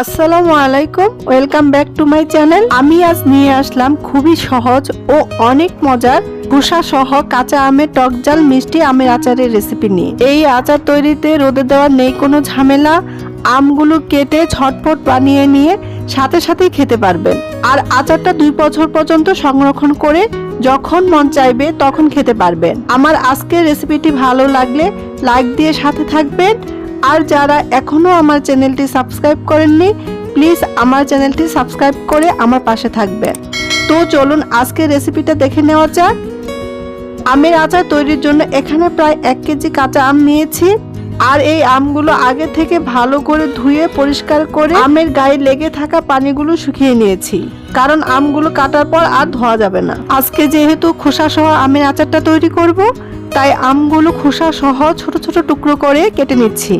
আসসালামু আলাইকুম, welcome back to my channel. আমি আজ নিয়ে আসলাম খুবই সহজ ও অনেক মজার খোসা সহ কাঁচা আমের টক জাল মিষ্টি আমের আচারের রেসিপি নিয়ে। এই আচার তৈরিতে রোদে দেওয়ার নেই কোনো ঝামেলা, আমগুলো কেটে ছটফট বানিয়ে নিয়ে সাথে সাথেই খেতে পারবেন। আর আচারটা দুই বছর পর্যন্ত সংরক্ষণ করে যখন মন চাইবে তখন খেতে পারবেন। আমার আজকের রেসিপিটি ভালো লাগলে লাইক দিয়ে সাথে থাকবেন। আর যারা এখনও আমার চ্যানেলটি সাবস্ক্রাইব করেননি, প্লিজ আমার চ্যানেলটি সাবস্ক্রাইব করে আমার পাশে থাকবে। তো চলুন আজকের রেসিপিটা দেখে নেওয়া যাক। আমের আচার তৈরির জন্য এখানে প্রায় এক কেজি কাঁচা আম নিয়েছি। আর এই আমগুলো আগে থেকে ভালো করে ধুয়ে পরিষ্কার করে আমের গায়ে লেগে থাকা পানিগুলো শুকিয়ে নিয়েছি। কারণ আমগুলো কাটার পর আর ধোয়া যাবে না। আজকে যেহেতু খোসা সহ আমের আচারটা তৈরি করব, তাই আমগুলো খোসা সহ ছোট ছোট টুকরো করে কেটে নিচ্ছি।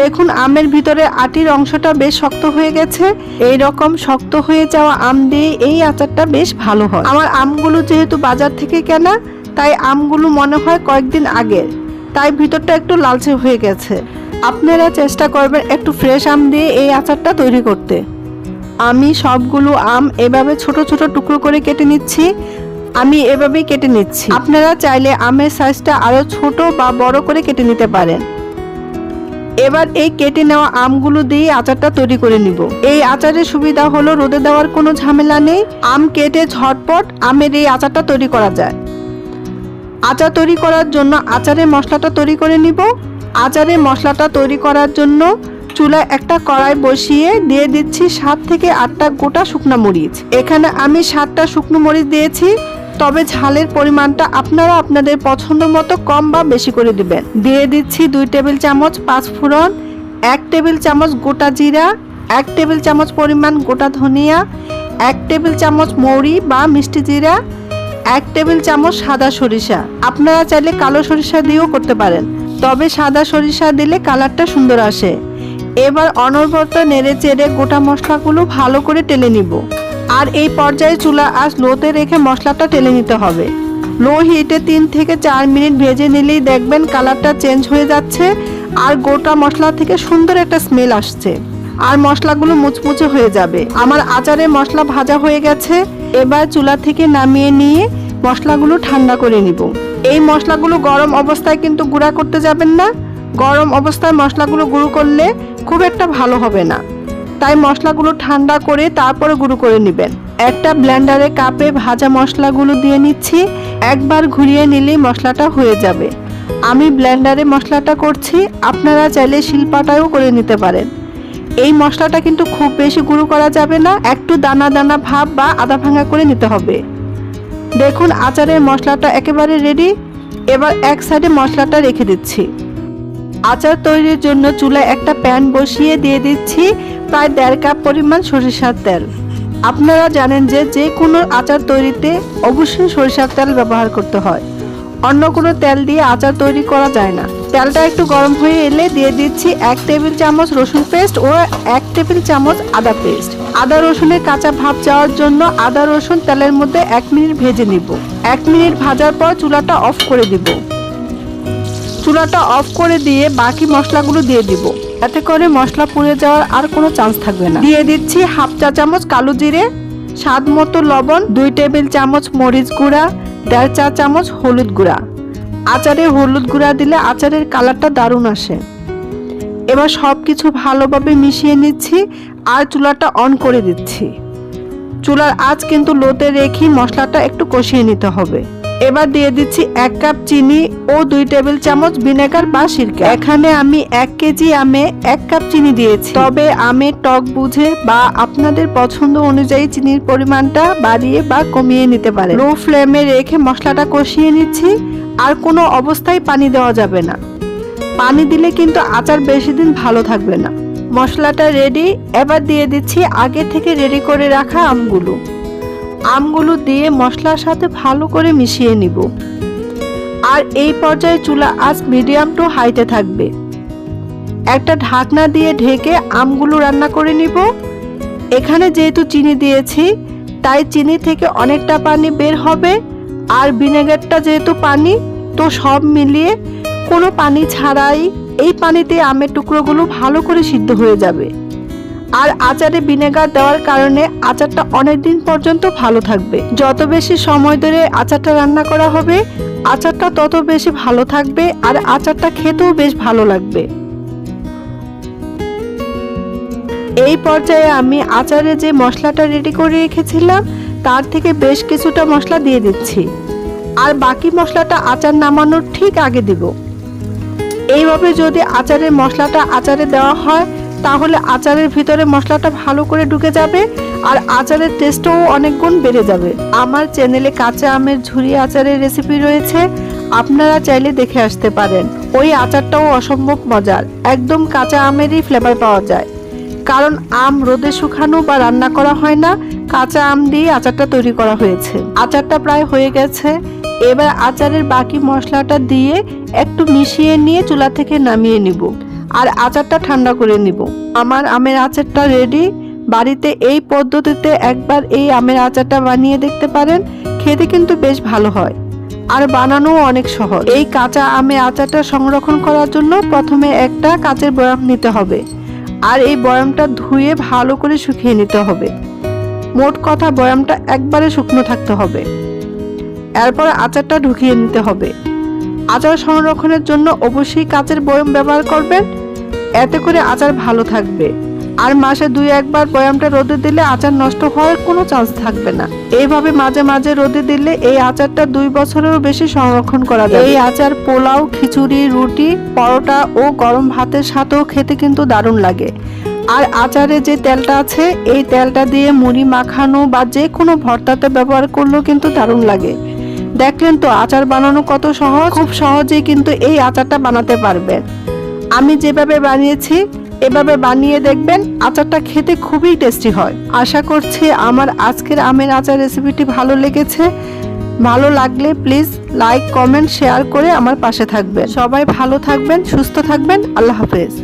দেখুন, আমের ভিতরে আটির অংশটা বেশ শক্ত হয়ে গেছে। এই রকম শক্ত হয়ে যাওয়া আম দিয়ে এই আচারটা বেশ ভালো হয়। আমার আমগুলো যেহেতু বাজার থেকে কেনা, তাই আমগুলো মনে হয় কয়েকদিন আগের তাই ভিতরটা একটু লালচে হয়ে গেছে। আপনারা চেষ্টা করবেন একটু ফ্রেশ আম দিয়ে এই আচারটা তৈরি করতে। আমি সবগুলো আম এভাবে ছোট ছোট টুকরো করে কেটে নিচ্ছি। আমি এভাবেই কেটে নিচ্ছি। আপনারা চাইলে আমের সাইজটা আরও ছোট বা বড় করে কেটে নিতে পারেন। এবার এই কেটে নেওয়া আমগুলো দিয়ে আচারটা তৈরি করে নিব। এই আচারের সুবিধা হলো রোদে দেওয়ার কোনো ঝামেলা নেই। আম কেটে ঝটপট আমের এই আচারটা তৈরি করা যায়। আচার তৈরি করার জন্য আচারের মশলাটা তৈরি করে নিব। আচারের মশলাটা তৈরি করার জন্য চুলায় একটা কড়াই বসিয়ে দিয়ে দিচ্ছি সাত থেকে আটটা গোটা শুকনো মরিচ। এখানে আমি সাতটা শুকনো মরিচ দিয়েছি। তবে ঝালের পরিমাণটা আপনারা আপনাদের পছন্দ মতো কম বা বেশি করে দিবেন। দিয়ে দিচ্ছি দুই টেবিল চামচ পাঁচ ফোড়ন, এক টেবিল চামচ গোটা জিরা, এক টেবিল চামচ পরিমাণ গোটা ধনিয়া, এক টেবিল চামচ মৌরি বা মিষ্টি জিরা, এক টেবিল চামচ সাদা সরিষা। আপনারা চাইলে কালো সরিষা দিয়েও করতে পারেন। তবে সাদা সরিষা দিলে কালারটা সুন্দর আসে। এবার অনবরত নেড়ে চেড়ে গোটা মশলাগুলো ভালো করে টেলে নিব। আর এই পর্যায়ে চুলা আঁচ লোতে রেখে মশলাটা টেলে নিতে হবে। লো হিটে তিন থেকে চার মিনিট ভেজে নিলেই দেখবেন কালারটা চেঞ্জ হয়ে যাচ্ছে আর গোটা মশলা থেকে সুন্দর একটা স্মেল আসছে। আর মশলাগুলো মুচমুচে হয়ে যাবে। আমার আচারে মশলা ভাজা হয়ে গেছে। এবার চুলা থেকে নামিয়ে নিয়ে মশলাগুলো ঠান্ডা করে নিব। এই মশলাগুলো গরম অবস্থায় কিন্তু গুঁড়া করতে যাবেন না। গরম অবস্থায় মশলাগুলো গুঁড়ো করলে খুব একটা ভালো হবে না। তাই মশলাগুলো ঠান্ডা করে তারপরে গুঁড়ো করে নেবেন। একটা ব্লেন্ডারে কাপে ভাজা মশলাগুলো দিয়ে নিচ্ছি। একবার ঘুরিয়ে নিলেই মশলাটা হয়ে যাবে। আমি ব্লেন্ডারে মশলাটা করছি, আপনারা চাইলে শিলপাটাও করে নিতে পারেন। এই মশলাটা কিন্তু খুব বেশি গুঁড়ো করা যাবে না, একটু দানা দানা ভাব বা আদা ভাঙা করে নিতে হবে। দেখুন, আচারের মশলাটা একেবারে রেডি এবার এক সাইডে মশলাটা রেখে দিচ্ছি। আচার তৈরির জন্য চুলায় একটা প্যান বসিয়ে দিয়ে দিচ্ছি। প্রায় দেড় কাপ পরিমাণ সরিষার তেল। আপনারা জানেন যে যে কোনো আচার তৈরিতে অবশ্যই সরিষার তেল ব্যবহার করতে হয়। অন্য কোনো তেল দিয়ে আচার তৈরি করা যায় না। তেলটা একটু গরম হয়ে এলে দিয়ে দিচ্ছি এক টেবিল চামচ রসুন পেস্ট ও এক টেবিল চামচ আদা পেস্ট। আদা রসুনের কাঁচা ভাব যাওয়ার জন্য আদা রসুন তেলের মধ্যে এক মিনিট ভেজে নিব। এক মিনিট ভাজার পর চুলাটা অফ করে দিব। চুলাটা অফ করে দিয়ে বাকি মশলাগুলো দিয়ে দিব। এতে করে মশলা পুড়ে যাওয়ার আর কোনো চান্স থাকবে না। দিয়ে দিচ্ছি হাফ চা চামচ কালো জিরে, স্বাদ মতো লবণ, দুই টেবিল চামচ মরিচ গুঁড়া, দেড় চা চামচ হলুদ গুঁড়া। আচারে হলুদ গুঁড়া দিলে আচারের কালারটা দারুণ আসে। এবার সব কিছু ভালোভাবে মিশিয়ে নিচ্ছি আর চুলাটা অন করে দিচ্ছি। চুলার আঁচ কিন্তু লোতে রেখে মশলাটা একটু কষিয়ে নিতে হবে। এবার দিয়ে দিচ্ছি এক কাপ চিনি ও দুই টেবিল চামচ ভিনেগার বা সিরকা। এখানে আমি এক কেজি আমে এক কাপ চিনি দিয়েছি। তবে আমের টক বুঝে বা আপনাদের পছন্দ অনুযায়ী চিনির পরিমাণটা বাড়িয়ে বা কমিয়ে নিতে পারে লো ফ্লেমে রেখে মশলাটা কষিয়ে নিচ্ছি। আর কোনো অবস্থায় পানি দেওয়া যাবে না। পানি দিলে কিন্তু আচার বেশি দিন ভালো থাকবে না। মশলাটা রেডি এবার দিয়ে দিচ্ছি আগে থেকে রেডি করে রাখা আমগুলো। আমগুলো দিয়ে মশলার সাথে ভালো করে মিশিয়ে নিব। আর এই পর্যায়ে চুলা আজ মিডিয়াম টু হাইতে থাকবে। একটা ঢাকনা দিয়ে ঢেকে আমগুলো রান্না করে নিব। এখানে যেহেতু চিনি দিয়েছি, তাই চিনি থেকে অনেকটা পানি বের হবে। আর ভিনেগারটা যেহেতু পানি, তো সব মিলিয়ে কোনো পানি ছাড়াই এই পানিতে আমের টুকরোগুলো ভালো করে সিদ্ধ হয়ে যাবে। আর আচারে ভিনেগার দেওয়ার কারণে আচারটা অনেক দিন পর্যন্ত ভালো থাকবে। যত বেশি সময় ধরে আচারটা রান্না করা হবে, আচারটা তত বেশি ভালো থাকবে আর আচারটা খেতেও বেশ ভালো লাগবে। এই পর্যায়ে আমি আচারে যে মশলাটা রেডি করে রেখেছিলাম, তার থেকে বেশ কিছুটা মশলা দিয়ে দিচ্ছি। আর বাকি মশলাটা আচার নামানোর ঠিক আগে দিব। এইভাবে যদি আচারের মশলাটা আচারে দেওয়া হয় তাহলে আচারের ভিতরে মশলাটা ভালো করে ঢুকে যাবে আর আচারের টেস্টও অনেক গুণ বেড়ে যাবে। আমার চ্যানেলে কাঁচা আমের ঝুরি আচারের রেসিপি রয়েছে, আপনারা চাইলে দেখে আসতে পারেন। ওই আচারটাও অসম্ভব মজার, একদম কাঁচা আমেরই ফ্লেভার পাওয়া যায়। কারণ আম রোদে শুকানো বা রান্না করা হয় না, কাঁচা আম দিয়ে আচারটা তৈরি করা হয়েছে। আচারটা প্রায় হয়ে গেছে, এবার আচারের বাকি মশলাটা দিয়ে একটু মিশিয়ে নিয়ে চুলা থেকে নামিয়ে নিব। আর আচারটা ঠান্ডা করে নিব। আমার আমের আচারটা রেডি বাড়িতে এই পদ্ধতিতে একবার এই আমের আচারটা বানিয়ে দেখতে পারেন। খেতে কিন্তু বেশ ভালো হয়। আর বানানোও অনেক সহজ। এই কাঁচা আমের আচারটা সংরক্ষণ করার জন্য প্রথমে একটা কাঁচের বয়াম নিতে হবে। আর এই বয়ামটা ধুয়ে ভালো করে শুকিয়ে নিতে হবে। মোট কথা বয়ামটা একবারে শুকনো থাকতে হবে। এরপর আচারটা ঢুকিয়ে নিতে হবে। আচার সংরক্ষণের জন্য অবশ্যই কাঁচের বয়াম ব্যবহার করবেন। এতে করে আচার ভালো থাকবে। আর মাসে দুই একবার বয়ামটা রোদে দিলে আচার নষ্ট হওয়ার কোনো চান্স থাকবে না। এইভাবে মাঝে মাঝে রোদে দিলে এই আচারটা দুই বছরেরও বেশি সংরক্ষণ করা যায় এই আচার পোলাও, খিচুড়ি, রুটি, পরোটা ও গরম ভাতের সাথেও খেতে কিন্তু দারুণ লাগে। আর আচারে যে তেলটা আছে, এই তেলটা দিয়ে মুড়ি মাখানো বা যে কোনো ভর্তাতে ব্যবহার করলেও কিন্তু দারুণ লাগে। দেখলেন তো, আচার বানানো কত সহজ? খুব সহজেই কিন্তু এই আচারটা বানাতে পারবেন। আমি যেভাবে বানিয়েছি, এভাবে বানিয়ে দেখবেন আচারটা খেতে খুবই টেস্টি হয়। আশা করছি আমার আজকের আমের আচার রেসিপিটি ভালো লেগেছে। ভালো লাগলে প্লিজ লাইক কমেন্ট শেয়ার করে আমার পাশে থাকবেন। সবাই ভালো থাকবেন, সুস্থ থাকবেন। আল্লাহ হাফেজ।